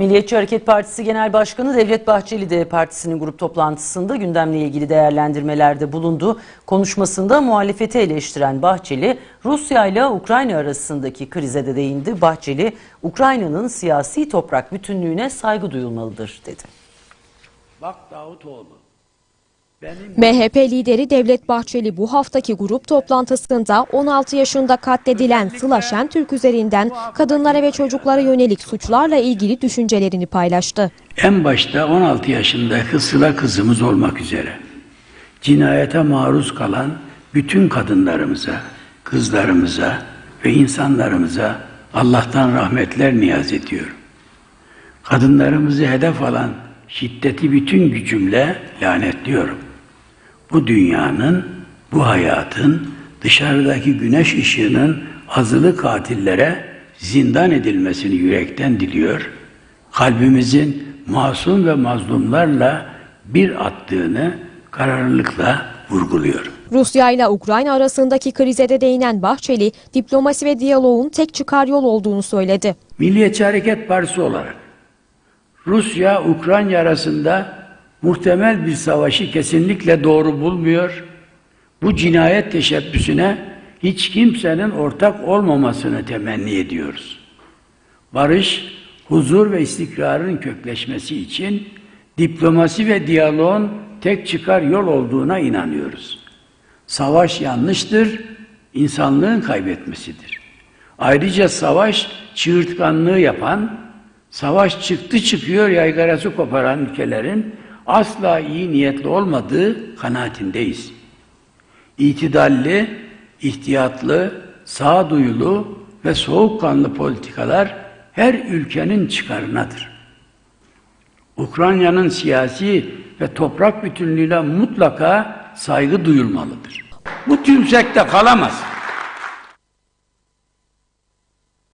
Milliyetçi Hareket Partisi Genel Başkanı Devlet Bahçeli de partisinin grup toplantısında gündemle ilgili değerlendirmelerde bulundu. Konuşmasında muhalefeti eleştiren Bahçeli, Rusya ile Ukrayna arasındaki krize de değindi. Bahçeli, Ukrayna'nın siyasi toprak bütünlüğüne saygı duyulmalıdır dedi. Bak Davutoğlu. MHP lideri Devlet Bahçeli bu haftaki grup toplantısında 16 yaşında katledilen Sıla Şentürk üzerinden kadınlara ve çocuklara yönelik suçlarla ilgili düşüncelerini paylaştı. en başta 16 yaşındaki Sıla kızımız olmak üzere cinayete maruz kalan bütün kadınlarımıza, kızlarımıza ve insanlarımıza Allah'tan rahmetler niyaz ediyorum. Kadınlarımızı hedef alan şiddeti bütün gücümle lanetliyorum. Bu dünyanın, bu hayatın, dışarıdaki güneş ışığının azılı katillere zindan edilmesini yürekten diliyor. Kalbimizin masum ve mazlumlarla bir attığını kararlılıkla vurguluyorum. Rusya ile Ukrayna arasındaki krize de değinen Bahçeli, diplomasi ve diyaloğun tek çıkar yol olduğunu söyledi. Milliyetçi Hareket Partisi olarak Rusya-Ukrayna arasında muhtemel bir savaşı kesinlikle doğru bulmuyor. Bu cinayet teşebbüsüne hiç kimsenin ortak olmamasını temenni ediyoruz. Barış, huzur ve istikrarın kökleşmesi için diplomasi ve diyaloğun tek çıkar yol olduğuna inanıyoruz. Savaş yanlıştır, insanlığın kaybetmesidir. Ayrıca savaş çığırtkanlığı yapan, savaş çıktı çıkıyor yaygarası koparan ülkelerin asla iyi niyetli olmadığı kanaatindeyiz. İtidalli, ihtiyatlı, sağduyulu ve soğukkanlı politikalar her ülkenin çıkarınadır. Ukrayna'nın siyasi ve toprak bütünlüğüne mutlaka saygı duyulmalıdır. Bu tümsekte kalamaz.